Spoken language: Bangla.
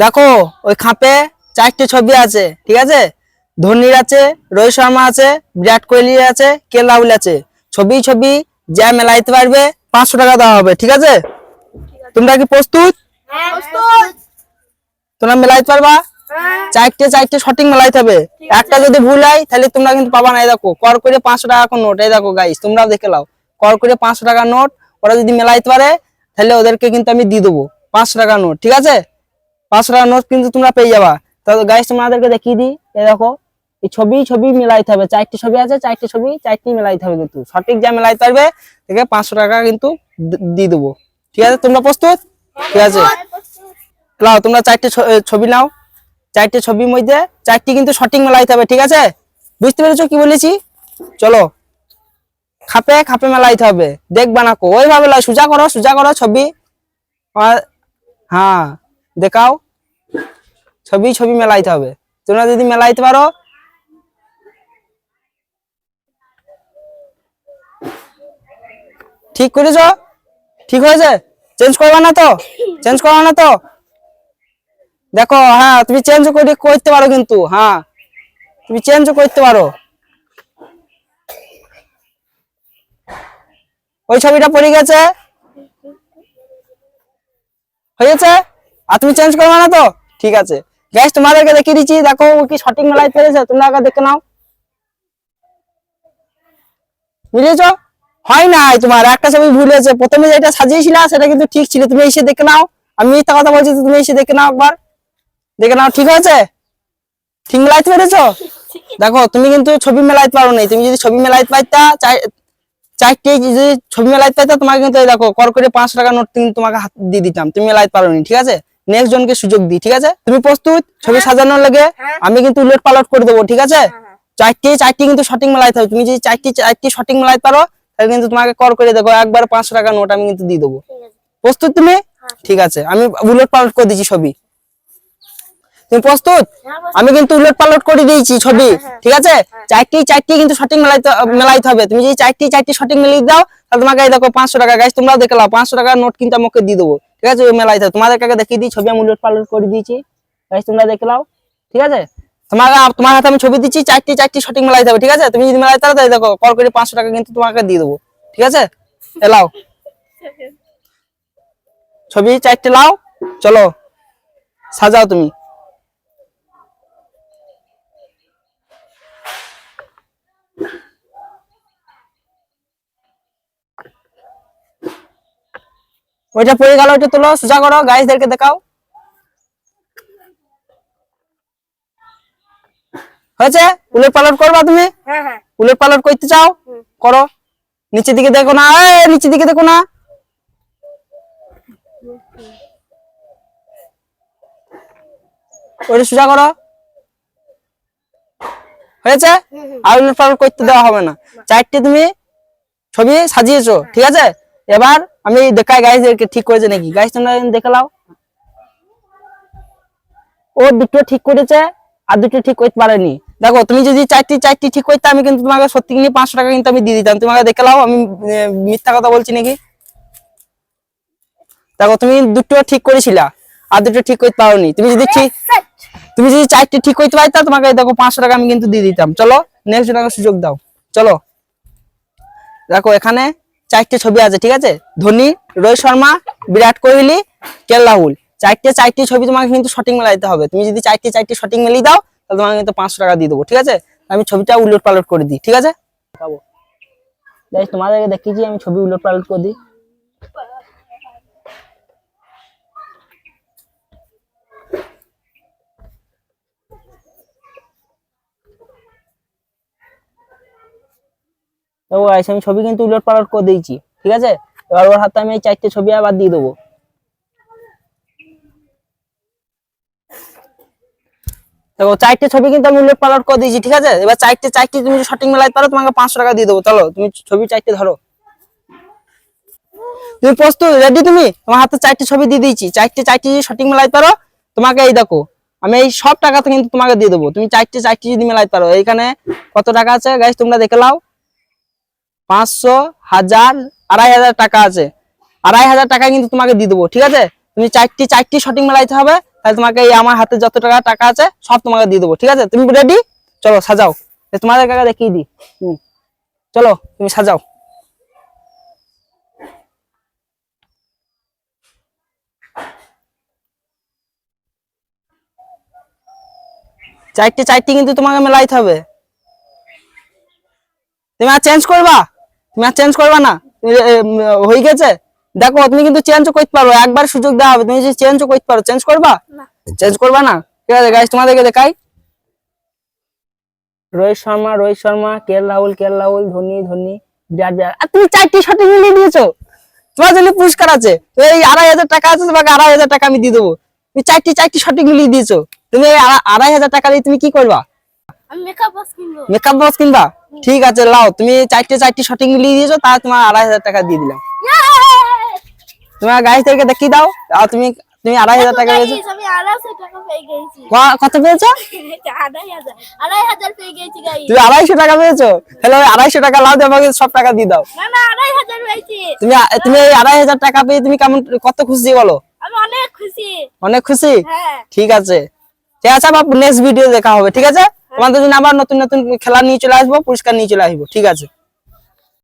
দেখো ওই খাপে চারটে ছবি আছে ঠিক আছে? ধোনির আছে রোহিত শর্মা আছে বিরাট কোহলি আছে কে রাহুল আছে? ছবি ছবি যা মেলাইতে পারবে পাঁচশো টাকা দেওয়া হবে ঠিক আছে? তোমরা কি প্রস্তুত? তোমরা মেলাইতে পারবা? চারটে চারটে সঠিক মেলাইতে হবে। একটা যদি ভুল হয় তাহলে তোমরা কিন্তু পাবা না দেখো কর করে পাঁচশো টাকা করে নোট এই দেখো গাইস তোমরাও দেখে লাও কর করে পাঁচশো টাকা নোট ওরা যদি মেলাইতে পারে তাহলে ওদেরকে কিন্তু আমি দিয়ে দেবো পাঁচশো টাকা নোট ঠিক আছে? পাঁচশো টাকা নোট কিন্তু তোমরা পেয়ে যাবা। তো গাইস তোমাদেরকে দেখিয়ে দিই এই দেখো, এই ছবি ছবি মেলাইতে হবে। চারটি ছবি আছে, চারটি ছবি, চারটি মেলাইতে হবে কিন্তু। সঠিক যা মেলাইতে পারবে থেকে পাঁচশো টাকা কিন্তু দিয়ে দেবো। ঠিক আছে? তোমরা প্রস্তুত? ঠিক আছে? নাও তোমরা চারটে ছবি নাও। চারটে ছবির মধ্যে, চারটি কিন্তু সঠিক মেলাইতে হবে, ঠিক আছে? বুঝতে পেরেছ কি বলেছি? চলো। খাপে খাপে মেলাইতে হবে। দেখবা না কো। ওইভাবে সোজা করো সোজা করো ছবি। হ্যাঁ দেখাও। ছবি ছবি মেলাইতে হবে। তোমরা যদি মেলাইতে পারো, ঠিক করেছ? ঠিক হয়েছে? চেঞ্জ করবা না তো? চেঞ্জ করবা না তো? দেখো হ্যাঁ তুমি চেঞ্জ করে করতে পারো কিন্তু হ্যাঁ। তুমি চেঞ্জ করতে পারো। ওই ছবিটা পড়ে গেছে? হয়েছে? আর তুমি চেঞ্জ করবে না তো? ঠিক আছে। গ্যাস তোমাদেরকে দেখিয়ে দিচ্ছি দেখো ও কি সঠিক মেলায় পেরেছে তোমরা আগে দেখে নাও। বুঝেছ? হয় নাই তোমার, একটা ছবি ভুল হয়েছে। প্রথমে যেটা সাজিয়েছিল, সেটা কিন্তু ঠিক ছিল। তুমি এসে দেখে নাও। আমি মিথ্যা কথা বলছি তুমি এসে দেখে নাও একবার। দেখে নাও, ঠিক আছে ঠিক মেলাইতে পেরেছ দেখো, তুমি কিন্তু ছবি মেলাইতে পারো নাই। তুমি যদি ছবি মেলাইতে পারতা চারটে যদি ছবি মেলাইতে পারতা, তোমাকে কিন্তু দেখো, কর করে পাঁচশো টাকা নোট কিন্তু তোমাকে হাত দিয়ে দিতাম। তুমি মেলাইতে পারো ঠিক আছে? নেক্সট জনকে সুযোগ দিই ঠিক আছে? তুমি প্রস্তুত? ছবি সাজানোর লাগে আমি কিন্তু উলট পালট করে দেবো ঠিক আছে? চারটি চারটি কিন্তু সঠিক মেলাইতে হবে তুমি যদি চারটি চারটি সঠিক মেলাইতে পারো তাহলে কিন্তু তোমাকে কর করে দেখো একবার পাঁচশো টাকা নোট আমি কিন্তু দিয়ে দেবো। প্রস্তুত তুমি? ঠিক আছে। আমি উলট পালট করে দিচ্ছি ছবি। তুমি প্রস্তুত? আমি কিন্তু উলট পালট করে দিয়েছি ছবি। ঠিক আছে? চারটি চারটি কিন্তু সঠিক মেলাইতে মেলাইতে হবে তুমি যদি চারটি চারটি সঠিক মেলিয়ে দাও তাহলে তোমাকে দেখো পাঁচশো টাকা। গাছ তোমরাও দেখে নাও পাঁচশো টাকার নোট কিন্তু আমাকে দিয়ে দেবো। ঠিক আছে, ওই মেলায়। তোমাদের কাকে দেখিয়ে দিই, ছবি আমি উলট পালট করে দিয়েছি। তোমরা দেখে নাও, ঠিক আছে? তোমার তোমার হাতে আমি ছবি দিচ্ছি, চারটি চারটি শটিং মেলায় যাবে, ঠিক আছে? তুমি যদি মেলায় তাহলে তাহলে দেখো কল করে পাঁচশো টাকা কিন্তু তোমাকে দিয়ে দেবো, ঠিক আছে? এলাও ছবি চারটে লাও চলো, সাজাও তুমি। ওইটা পড়ে গেল ওইটা তোলো সোজা করো গাইসদেরকে দেখাও। হয়েছে? উলট পালট করবা তুমি? হ্যাঁ হ্যাঁ। পালট করতে চাও? করো। নিচের দিকে দেখো না। নিচের দিকে দেখো না। ওইটা সোজা করো। হয়েছে? আর উলট পালট করতে দেওয়া হবে না। চারটে তুমি ছবি সাজিয়েছো ঠিক আছে? এবার আমি দেখাই গাইজদেরকে ঠিক করেছে নাকি? গাইজ তোমরা দেখে নাও। ও দুটো ঠিক করেছে, আর দুটো ঠিক করতে পারেনি। দেখো, তুমি যদি চারটি চারটি ঠিক করতে, আমি কিন্তু তোমাকে সত্যি নিয়ে পাঁচশো টাকা কিন্তু আমি দিয়ে দিতাম। তোমাকে দেখে নাও, আমি মিথ্যা কথা বলছি নাকি? দেখো, তুমি দুটো ঠিক করেছিলা, আর দুটো ঠিক করতে পারোনি। তুমি যদি ঠিক, তুমি যদি চারটি ঠিক করতে পারতা, তোমাকে দেখো পাঁচশো টাকা আমি কিন্তু দিয়ে দিতাম। চলো নেক্সট সুযোগ দাও। চলো। দেখো, এখানে চারটে ছবি আছে, ঠিক আছে? ধোনি, রোহিত শর্মা, বিরাট কোহলি কে রাহুল। চারটে চারটি ছবি তোমাকে কিন্তু সঠিক দিতে হবে। তুমি যদি চারটি চারটি সঠিক মেলিয়ে দাও, তাহলে তোমাকে কিন্তু পাঁচশো টাকা দিয়ে দেবো, ঠিক আছে? আমি ছবিটা উলট পালট করে দিই, ঠিক আছে? পাবো তোমাদেরকে দেখিয়েছি, আমি ছবি উলট পালট করে দিই। তো আমি ছবি কিন্তু উলট পালট করে দিয়েছি, ঠিক আছে? এবার ওর হাতে আমি এই চারটে ছবি আবার দিয়ে দেবো। দেখো, চারটে ছবি কিন্তু আমি উল্লেখ পালট করে দিয়েছি, ঠিক আছে? এবার চারটে চারটে তুমি সঠিক মেলাতে পারো তোমাকে পাঁচশো টাকা দিয়ে দেবো। চলো, তুমি ছবি চারটে ধরো। তুমি প্রস্তুত? রেডি তুমি? তোমার হাতে চারটে ছবি দিয়ে দিয়েছি। চারটে চারটে যদি সঠিক মেলাতে পারো, তোমাকে এই দেখো, আমি এই সব টাকাতে কিন্তু তোমাকে দিয়ে দেবো। তুমি চারটে চারটে যদি মেলাতে পারো। এইখানে কত টাকা আছে? গাইজ তোমরা দেখে নাও। পাঁচশো হাজার আড়াই হাজার টাকা আছে। আড়াই হাজার টাকা কিন্তু তোমাকে দিয়ে দেবো, ঠিক আছে? তুমি চারটি চারটি সঠিক মেলাইতে হবে, তাহলে তোমাকে এই আমার হাতে যত টাকা টাকা আছে, সব তোমাকে দিয়ে দেবো, ঠিক আছে? তুমি রেডি চলো, সাজাও। তোমাদের কাকা দেখিয়ে দিই। হুম। চলো, তুমি সাজাও। চারটে, চারটি কিন্তু তোমাকে মেলাইতে হবে। তুমি আর চেঞ্জ করবা? তুমি আর চেঞ্জ করবা না। হয়ে গেছে? দেখো তুমি কিন্তু চেঞ্জ করতে পারো। একবার সুযোগ দেওয়া হবে। তুমি যদি চেঞ্জ করতে পারো চেঞ্জ করবা? চেঞ্জ করবা না? ঠিক আছে গাইস তোমাদেরকে দেখাই। রোহিত শর্মা রোহিত শর্মা কে রাহুল কে রাহুল ধোনি ধোনি বিরাট বিরাট আর তুমি চারটি সঠিক মিলিয়ে দিয়েছ। তোমার জন্য পুরস্কার আছে। এই আড়াই হাজার টাকা আছে তোমাকে আড়াই হাজার টাকা আমি দিয়ে দেবো। তুমি চারটি চারটি সঠিক মিলিয়ে দিয়েছ। তুমি আড়াই হাজার টাকা দিয়ে তুমি কি করবা? মেকআপ মেকআপ বক্স কিনবা? ঠিক আছে লাও। তুমি চারটে চারটি সঠিক মিলিয়ে দিয়েছ তাহলে তোমার আড়াই হাজার টাকা দিয়ে দিলাম। তোমার গাইসদেরকে দেখিয়ে দাও আর তুমি তুমি আড়াই হাজার টাকা পেয়েছ। কত পেয়েছ? তুমি আড়াইশো টাকা পেয়েছ? তাহলে ওই আড়াইশো টাকা লাও দিয়ে আমাকে সব টাকা দিয়ে দাও। তুমি তুমি এই আড়াই হাজার টাকা পেয়ে তুমি কেমন কত খুশি বলো? আমি অনেক খুশি। অনেক খুশি? হ্যাঁ। ঠিক আছে। ঠিক আছে আবার নেক্সট ভিডিও দেখা হবে ঠিক আছে? তোমাদের জন্য আবার নতুন নতুন খেলা নিয়ে চলে আসব, পুরস্কার নিয়ে চলে আসব, ঠিক আছে?